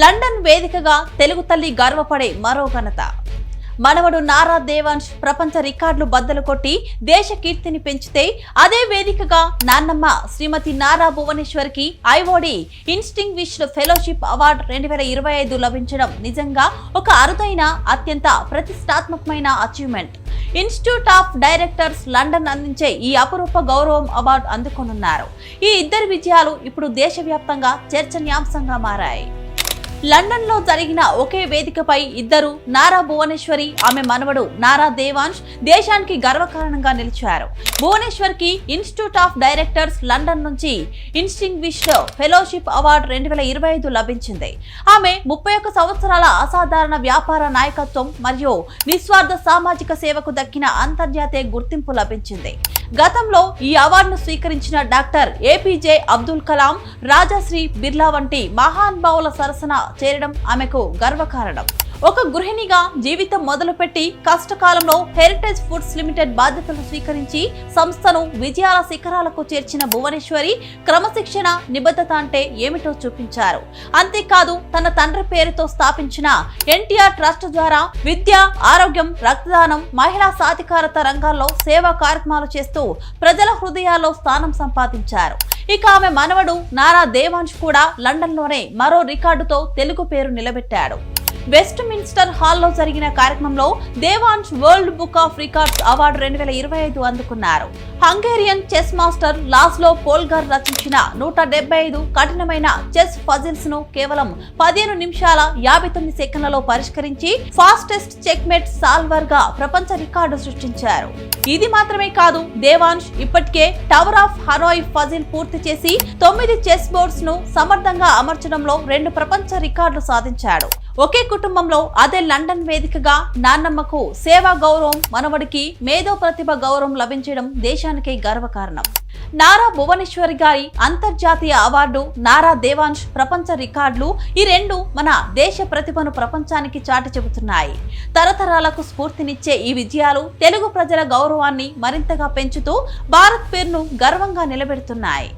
London వేదికగా తెలుగు తల్లి గర్వపడే మరో ఘనత. మనవడు నారా దేవాంశ్ ప్రపంచ రికార్డులు బద్దలు కొట్టి దేశ కీర్తిని పెంచితే అదే వేదికగా నాన్నమ్మ శ్రీమతి నారా భువనేశ్వర్కి ఐఓడి ఇన్స్టింగ్విష్డ్ ఫెలోషిప్ అవార్డు రెండు వేల ఇరవై ఐదు లభించడం నిజంగా ఒక అరుదైన అత్యంత ప్రతిష్టాత్మకమైన achievement. Institute of directors London అందించే ఈ అపురూప గౌరవం అవార్డు అందుకోనున్నారు. ఈ ఇద్దరి విజయాలు ఇప్పుడు దేశవ్యాప్తంగా చర్చనీయాంశంగా మారాయి. లండన్లో జరిగిన ఒకే వేదికపై ఇద్దరు నారా భువనేశ్వరి ఆమె మనవడు నారా దేవాంశ్ దేశానికి గర్వకారణంగా నిలిచారు. భువనేశ్వర్కి ఇన్స్టిట్యూట్ ఆఫ్ డైరెక్టర్స్ లండన్ నుంచి ఇన్స్టింగ్విష్డ్ ఫెలోషిప్ అవార్డు రెండు వేల ఇరవై ఐదు లభించింది. ఆమె ముప్పై ఒక్క సంవత్సరాల అసాధారణ వ్యాపార నాయకత్వం మరియు నిస్వార్థ సామాజిక సేవకు దక్కిన అంతర్జాతీయ గుర్తింపు లభించింది. గతంలో ఈ అవార్డును స్వీకరించిన డాక్టర్ ఏపీజే అబ్దుల్ కలాం రాజశ్రీ బిర్లా వంటి మహానుభావుల సరసన చేరడం ఆమెకు గర్వకారణం. ఒక గృహిణిగా జీవితం మొదలుపెట్టి కష్టకాలంలో హెరిటేజ్ ఫుడ్స్ లిమిటెడ్ బాధ్యతలు స్వీకరించి సంస్థను విజయాల శిఖరాలకు చేర్చిన భువనేశ్వరి క్రమశిక్షణ నిబద్ధత అంటే ఏమిటో చూపించారు. అంతేకాదు తన తండ్రి పేరుతో స్థాపించిన ఎన్టీఆర్ ట్రస్ట్ ద్వారా విద్య ఆరోగ్యం రక్తదానం మహిళా సాధికారత రంగాల్లో సేవా కార్యక్రమాలు చేస్తూ ప్రజల హృదయాల్లో స్థానం సంపాదించారు. ఇక ఆమె మనవడు నారా దేవాంశ్ కూడా లండన్లోనే మరో రికార్డుతో తెలుగు పేరు నిలబెట్టాడు. వెస్ట్ మిన్స్టర్ హాల్లో జరిగిన కార్యక్రమంలో Devan's world book of records award రెండు వేల ఇరవై ఐదు అందుకున్నారు. Hungarian chess master Laszlo Polgar రచించిన నూట డెబ్బై ఐదు కఠినమైన చెస్ పజిల్స్ను కేవలం పదిహేను నిమిషాల యాభై తొమ్మిది సెకండ్లలో పరిష్కరించి ఫాస్టెస్ట్ చెక్మేట్ సాల్వర్గా ప్రపంచ రికార్డు సృష్టించారు. ఇది మాత్రమే కాదు దేవాన్ష్ ఇప్పటికే టవర్ ఆఫ్ హనోయ్ ఫజిల్ పూర్తి చేసి తొమ్మిది చెస్ బోర్డ్స్ను సమర్థంగా అమర్చడంలో రెండు ప్రపంచ రికార్డులు సాధించాడు. ఒకే కుటుంబంలో అదే లండన్ వేదికగా నాన్నమ్మకు సేవా గౌరవం మనవడికి మేధో ప్రతిభ గౌరవం లభించడం దేశానికి గర్వకారణం. నారా భువనేశ్వరి గారి అంతర్జాతీయ అవార్డు నారా దేవాంశ్ ప్రపంచ రికార్డులు ఈ రెండు మన దేశ ప్రతిభను ప్రపంచానికి చాటి చెబుతున్నాయి. తరతరాలకు స్ఫూర్తినిచ్చే ఈ విజయాలు తెలుగు ప్రజల గౌరవాన్ని మరింతగా పెంచుతూ భారత్ పేరును గర్వంగా నిలబెడుతున్నాయి.